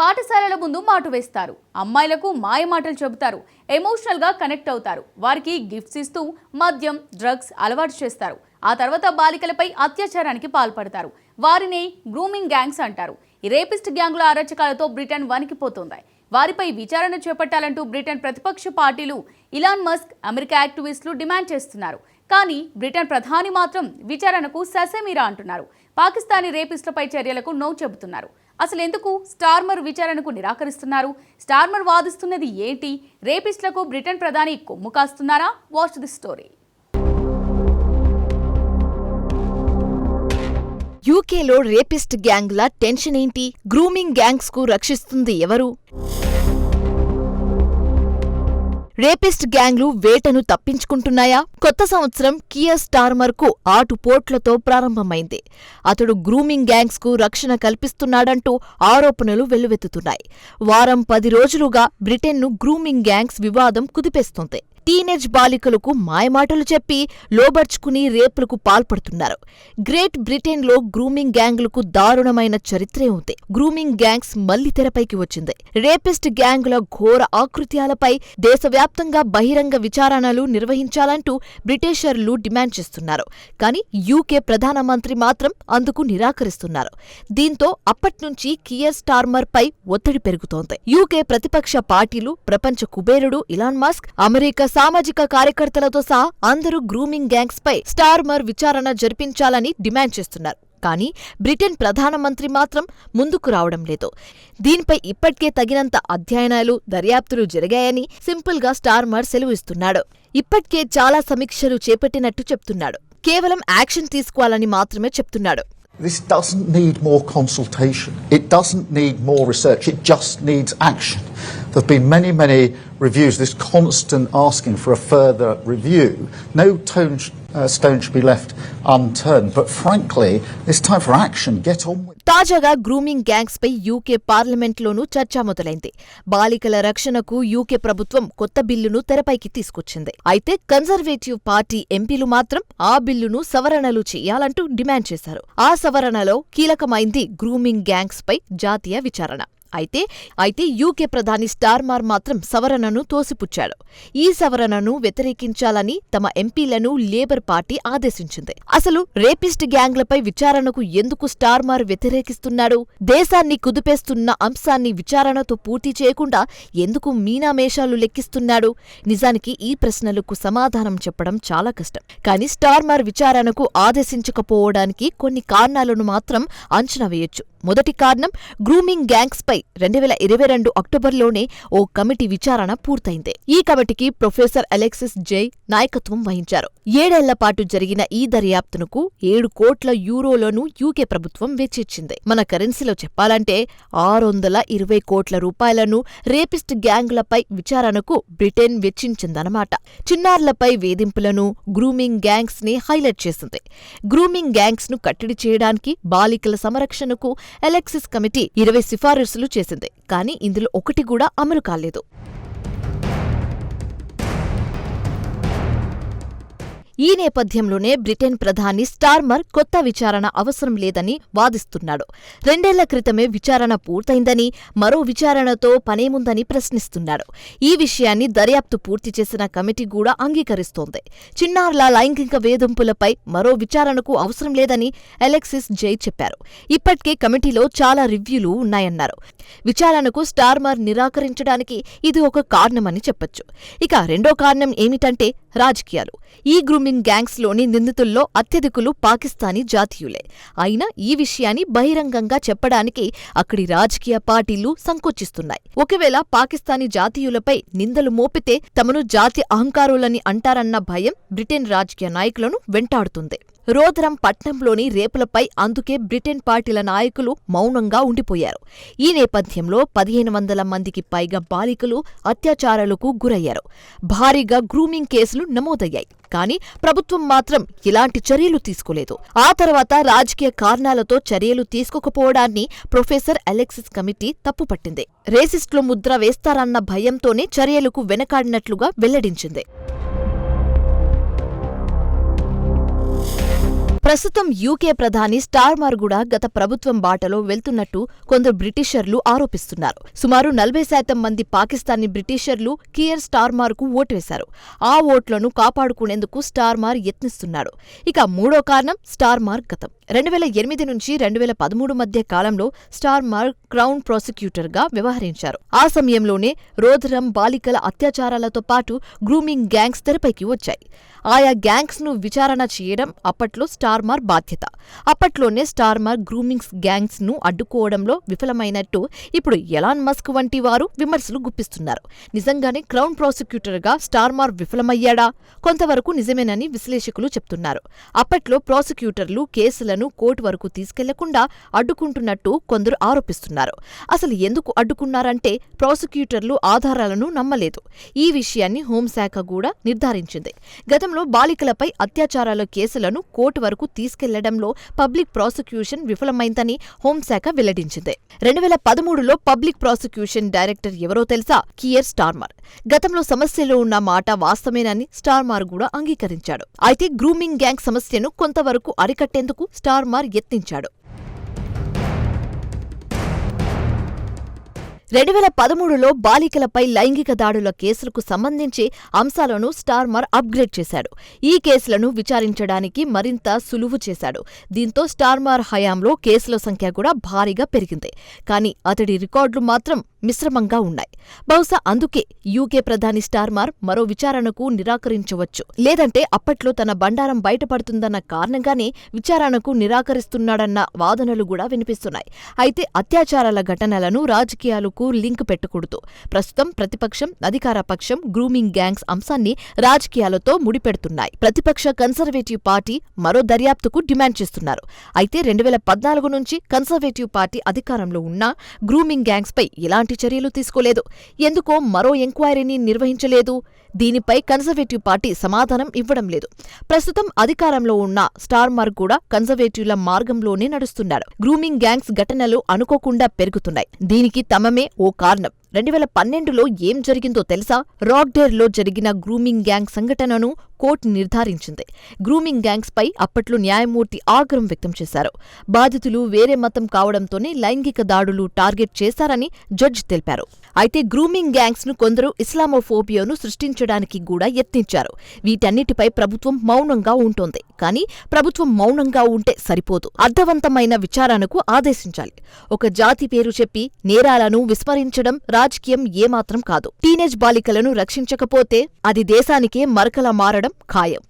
పాఠశాలల ముందు మాట వేస్తారు. అమ్మాయిలకు మాయ మాటలు చెబుతారు. ఎమోషనల్గా కనెక్ట్ అవుతారు. వారికి గిఫ్ట్స్ ఇస్తూ మద్యం డ్రగ్స్ అలవాటు చేస్తారు. ఆ తర్వాత బాలికలపై అత్యాచారానికి పాల్పడతారు. వారిని గ్రూమింగ్ గ్యాంగ్స్ అంటారు. ఈ రేపిస్ట్ గ్యాంగుల అరచకాలతో బ్రిటన్ వణికిపోతుంది వారిపై విచారణ చేపట్టాలంటూ బ్రిటన్ ప్రతిపక్ష పార్టీలు ఇలాన్ మస్క్ అమెరికా యాక్టివిస్టులు డిమాండ్ చేస్తున్నారు. కానీ బ్రిటన్ ప్రధాని మాత్రం విచారణకు ససేమిరా అంటున్నారు. పాకిస్తానీ రేపిస్టులపై చర్యలకు నో చెబుతున్నారు. అసలు ఎందుకు స్టార్మర్ విచారణకు నిరాకరిస్తున్నారు. స్టార్మర్ వాదిస్తున్నది ఏంటి? రేపిస్టులకు బ్రిటన్ ప్రధాని కొమ్ము కాస్తున్నారా? వాచ్ ది స్టోరీ యూకేలో రేపిస్ట్ గ్యాంగ్ల టెన్షన్ ఏంటి? గ్రూమింగ్ గ్యాంగ్స్కు రక్షిస్తుంది ఎవరు? రేపిస్ట్ గ్యాంగ్లు వేటను తప్పించుకుంటున్నాయా? కొత్త సంవత్సరం కియా స్టార్మర్కు ఆటుపోట్లతో ప్రారంభమైంది. అతడు గ్రూమింగ్ గ్యాంగ్స్కు రక్షణ కల్పిస్తున్నాడంటూ ఆరోపణలు వెల్లువెత్తుతున్నాయి. వారం పది రోజులుగా బ్రిటన్ను గ్రూమింగ్ గ్యాంగ్స్ వివాదం కుదిపేస్తోంది. టీనేజ్ బాలికలకు మాయమాటలు చెప్పి లోబర్చుకుని రేపులకు పాల్పడుతున్నారు. గ్రేట్ బ్రిటన్లో గ్రూమింగ్ గ్యాంగ్లకు దారుణమైన చరిత్రే ఉంది. గ్రూమింగ్ గ్యాంగ్స్ మళ్ళీ తెరపైకి వచ్చింది. రేపిస్ట్ గ్యాంగుల ఘోర ఆకృత్యాలపై దేశవ్యాప్తంగా బహిరంగ విచారణలు నిర్వహించాలంటూ బ్రిటిషర్లు డిమాండ్ చేస్తున్నారు. కానీ యూకే ప్రధానమంత్రి మాత్రం అందుకు నిరాకరిస్తున్నారు. దీంతో అప్పట్నుంచి కియర్ స్టార్మర్ పై ఒత్తిడి పెరుగుతోంది. యూకే ప్రతిపక్ష పార్టీలు ప్రపంచ కుబేరుడు ఇలాన్ మస్క్ అమెరికా సామాజిక కార్యకర్తలతో సహా అందరూ గ్రూమింగ్ గ్యాంగ్స్ పై స్టార్మర్ విచారణ జరిపించాలని డిమాండ్ చేస్తున్నారు కానీ బ్రిటన్ ప్రధానమంత్రి మాత్రం ముందుకు రావడం లేదు దీనిపై ఇప్పటికే తగినంత అధ్యయనాలు దర్యాప్తులు జరిగాయని సింపుల్గా స్టార్మర్ సెలవిస్తున్నాడు ఇప్పటికే చాలా సమీక్షలు చేపట్టినట్టు చెప్తున్నాడు కేవలం యాక్షన్ తీసుకోవాలని మాత్రమే చెప్తున్నాడు This doesn't need more consultation. It doesn't need more research. It just needs action. There have been many, many reviews, this constant asking for a further review. No tone, sh- uh, stone should be left unturned. But frankly, it's time for action. Get on with తాజాగా grooming gangs పై UK పార్లమెంట్లోనూ చర్చ మొదలైంది బాలికల రక్షణకు UK ప్రభుత్వం కొత్త బిల్లును తెరపైకి తీసుకొచ్చింది అయితే కన్జర్వేటివ్ పార్టీ ఎంపీలు మాత్రం ఆ బిల్లును సవరణలు చేయాలంటూ డిమాండ్ చేశారు ఆ సవరణలో కీలకమైంది గ్రూమింగ్ గ్యాంగ్స్ పై జాతీయ విచారణ అయితే అయితే యూకే ప్రధాని స్టార్మార్ మాత్రం సవరణను తోసిపుచ్చాడు. ఈ సవరణను వ్యతిరేకించాలని తమ ఎంపీలను లేబర్ పార్టీ ఆదేశించింది. అసలు రేపిస్ట్ గ్యాంగ్లపై విచారణకు ఎందుకు స్టార్మార్ వ్యతిరేకిస్తున్నాడు? దేశాన్ని కుదిపేస్తున్న అంశాన్ని విచారణతో పూర్తి చేయకుండా ఎందుకు మీనామేషాలు లెక్కిస్తున్నాడు? నిజానికి ఈ ప్రశ్నలకు సమాధానం చెప్పడం చాలా కష్టం. కానీ స్టార్మార్ విచారణకు ఆదేశించకపోవడానికి కొన్ని కారణాలను మాత్రం అంచనా వేయొచ్చు. మొదటి కారణం గ్రూమింగ్ గ్యాంగ్స్పై రెండు వేల ఇరవై రెండు అక్టోబర్లోనే ఓ కమిటీ విచారణ పూర్తయింది. ఈ కమిటీకి ప్రొఫెసర్ అలెక్సిస్ జై నాయకత్వం వహించారు. ఏడేళ్ళ పాటు జరిగిన ఈ దర్యాప్తునకు ఏడు కోట్ల యూరోలను యూకే ప్రభుత్వం వెచ్చించింది మన కరెన్సీలో చెప్పాలంటే ఆరు వందల ఇరవై కోట్ల రూపాయలను రేపిస్ట్ గ్యాంగ్లపై విచారణకు బ్రిటన్ వెచ్చించిందన్నమాట. చిన్నారులపై వేధింపులను గ్రూమింగ్ గ్యాంగ్స్ని హైలైట్ చేసింది. గ్రూమింగ్ గ్యాంగ్స్ను కట్టడి చేయడానికి బాలికల సంరక్షణకు ఎలెక్సిస్ కమిటీ ఇరవై సిఫారసులు చేసింది. కానీ ఇందులో ఒకటి కూడా అమలు కాలేదు. ఈ నేపథ్యంలోనే బ్రిటన్ ప్రధాని స్టార్మర్ కొత్త విచారణ అవసరం లేదని వాదిస్తున్నాడు. రెండేళ్ళ క్రితమే విచారణ పూర్తయిందని మరో విచారణతో పనేముందని ప్రశ్నిస్తున్నాడు. ఈ విషయాన్ని దర్యాప్తు పూర్తి చేసిన కమిటీ కూడా అంగీకరిస్తోంది. చిన్నారుల లైంగిక వేధింపులపై మరో విచారణకు అవసరం లేదని అలెక్సిస్ జై చెప్పారు. ఇప్పటికే కమిటీలో చాలా రివ్యూలు ఉన్నాయన్నారు. విచారణకు స్టార్మర్ నిరాకరించడానికి ఇది ఒక కారణమని చెప్పొచ్చు. ఇక రెండో కారణం ఏమిటంటే రాజకీయాలు. ఈ గ్రూమింగ్ గ్యాంగ్స్ గ్యాంగ్స్లోని నిందితుల్లో అత్యధికులు పాకిస్తానీ జాతీయులే. అయినా ఈ విషయాన్ని బహిరంగంగా చెప్పడానికి అక్కడి రాజకీయ పార్టీలు సంకోచిస్తున్నాయి. ఒకవేళ పాకిస్తానీ జాతీయులపై నిందలు మోపితే తమను జాతి అహంకారులని అంటారన్న భయం బ్రిటన్ రాజకీయ నాయకులను వెంటాడుతుంది. రోదరం పట్నంలోని రేపులపై అందుకే బ్రిటన్ పార్టీల నాయకులు మౌనంగా ఉండిపోయారు. ఈ నేపథ్యంలో పదిహేను వందల మందికి పైగా బాలికలు అత్యాచారాలకు గురయ్యారు. భారీగా గ్రూమింగ్ కేసులు నమోదయ్యాయి. కానీ ప్రభుత్వం మాత్రం ఇలాంటి చర్యలు తీసుకోలేదు. ఆ తర్వాత రాజకీయ కారణాలతో చర్యలు తీసుకోకపోవడాన్ని ప్రొఫెసర్ అలెక్సిస్ కమిటీ తప్పుపట్టింది. రేసిస్టులు ముద్ర వేస్తారన్న భయంతోనే చర్యలకు వెనకాడినట్లుగా వెల్లడించింది. ప్రస్తుతం యూకే ప్రధాని స్టార్మర్ కూడా గత ప్రభుత్వం బాటలో వెళ్తున్నట్టు కొందరు బ్రిటిషర్లు ఆరోపిస్తున్నారు. సుమారు నలభై శాతం మంది పాకిస్తానీ బ్రిటిషర్లు కియర్ స్టార్మార్కు ఓటు ఆ ఓట్లను కాపాడుకునేందుకు స్టార్మార్ యత్నిస్తున్నాడు. ఇక మూడో కారణం స్టార్మార్ గతం. రెండు వేల ఎనిమిది నుంచి రెండు వేల పదమూడు మధ్య కాలంలో స్టార్మార్ క్రౌన్ ప్రాసిక్యూటర్గా వ్యవహరించారు. ఆ సమయంలోనే రోధ్రం బాలికల అత్యాచారాలతో పాటు గ్రూమింగ్ గ్యాంగ్స్ తెరపైకి వచ్చాయి. ఆయా గ్యాంగ్స్ను విచారణ చేయడం అప్పట్లో స్టార్ స్టార్మార్ బాధ్యత. అప్పట్లోనే స్టార్మార్ గ్రూమింగ్స్ గ్యాంగ్స్ను అడ్డుకోవడంలో విఫలమైనట్టు ఇప్పుడు ఎలాన్ మస్క్ వంటి వారు విమర్శలు గుప్పిస్తున్నారు. నిజంగానే క్రౌన్ ప్రాసిక్యూటర్గా స్టార్మార్ విఫలమయ్యాడా? కొంతవరకు నిజమేనని విశ్లేషకులు చెప్తున్నారు. అప్పట్లో ప్రాసిక్యూటర్లు కేసులను కోర్టు వరకు తీసుకెళ్ళకుండా అడ్డుకుంటున్నట్టు కొందరు ఆరోపిస్తున్నారు. అసలు ఎందుకు అడ్డుకున్నారంటే ప్రాసిక్యూటర్లు ఆధారాలను నమ్మలేదు. ఈ విషయాన్ని హోంశాఖ కూడా నిర్ధారించింది. గతంలో బాలికలపై అత్యాచారాల కేసులను కోర్టు వరకు తీసుకెళ్ళడంలో పబ్లిక్ ప్రాసిక్యూషన్ విఫలమైందని హోంశాఖ వెల్లడించింది. రెండు వేల పదమూడులో పబ్లిక్ ప్రాసిక్యూషన్ డైరెక్టర్ ఎవరో తెలుసా? Keir Starmer. గతంలో సమస్యలో ఉన్న మాట వాస్తవేనని స్టార్మార్ కూడా అంగీకరించాడు. అయితే గ్రూమింగ్ గ్యాంగ్ సమస్యను కొంతవరకు అరికట్టేందుకు స్టార్మార్ యత్నించాడు. రెండు వేల పదమూడులో బాలికలపై లైంగిక దాడుల కేసులకు సంబంధించి అంశాలను స్టార్మర్ అప్గ్రేడ్ చేశాడు. ఈ కేసులను విచారించడానికి మరింత సులువు చేశాడు. దీంతో స్టార్మర్ హయాంలో కేసుల సంఖ్య కూడా భారీగా పెరిగింది. కానీ అతడి రికార్డులు మాత్రం మిశ్రమంగా ఉన్నాయి. బహుశా అందుకే యూకే ప్రధాని స్టార్మార్ మరో విచారణకు నిరాకరించవచ్చు. లేదంటే అప్పట్లో తన బండారం బయటపడుతుందన్న కారణంగానే విచారణకు నిరాకరిస్తున్నాడన్న వాదనలు కూడా వినిపిస్తున్నాయి. అయితే అత్యాచారాల ఘటనలను రాజకీయాలు రాజకీయాలకు లింక్ పెట్టకూడదు. ప్రస్తుతం ప్రతిపక్షం అధికార పక్షం గ్రూమింగ్ గ్యాంగ్స్ అంశాన్ని రాజకీయాలతో ముడిపెడుతున్నాయి. ప్రతిపక్ష కన్సర్వేటివ్ పార్టీ మరో దర్యాప్తుకు డిమాండ్ చేస్తున్నారు. అయితే రెండు వేల పద్నాలుగు నుంచి కన్సర్వేటివ్ పార్టీ అధికారంలో ఉన్నా గ్రూమింగ్ గ్యాంగ్స్ పై ఎలాంటి చర్యలు తీసుకోలేదు. ఎందుకో మరో ఎంక్వైరీని నిర్వహించలేదు. దీనిపై కన్సర్వేటివ్ పార్టీ సమాధానం ఇవ్వడం లేదు. ప్రస్తుతం అధికారంలో ఉన్న స్టార్మార్క్ కూడా కన్సర్వేటివ్ల మార్గంలోనే నడుస్తున్నారు. గ్రూమింగ్ గ్యాంగ్స్ ఘటనలు అనుకోకుండా పెరుగుతున్నాయి. దీనికి తమమే ఓ కారణం రెండు వేల పన్నెండులో ఏం జరిగిందో తెలుసా? రాక్డేర్లో జరిగిన గ్రూమింగ్ గ్యాంగ్ సంఘటనను కోర్టు నిర్ధారించింది. గ్రూమింగ్ గ్యాంగ్స్ పై అప్పట్లో న్యాయమూర్తి ఆగ్రహం వ్యక్తం చేశారు. బాధితులు వేరే మతం కావడంతోనే లైంగిక దాడులు టార్గెట్ చేశారని జడ్జి తెలిపారు. అయితే గ్రూమింగ్ గ్యాంగ్స్ను కొందరు ఇస్లామోఫోబియాను సృష్టించడానికి కూడా యత్నించారు. వీటన్నిటిపై ప్రభుత్వం మౌనంగా ఉంటోంది. కానీ ప్రభుత్వం మౌనంగా ఉంటే సరిపోదు. అర్థవంతమైన విచారణకు ఆదేశించాలి. ఒక జాతి పేరు చెప్పి నేరాలను విస్మరించడం రాజకీయం ఏమాత్రం కాదు. టీనేజ్ బాలికలను రక్షించకపోతే అది దేశానికే మరకలా మారడం ఖాయం.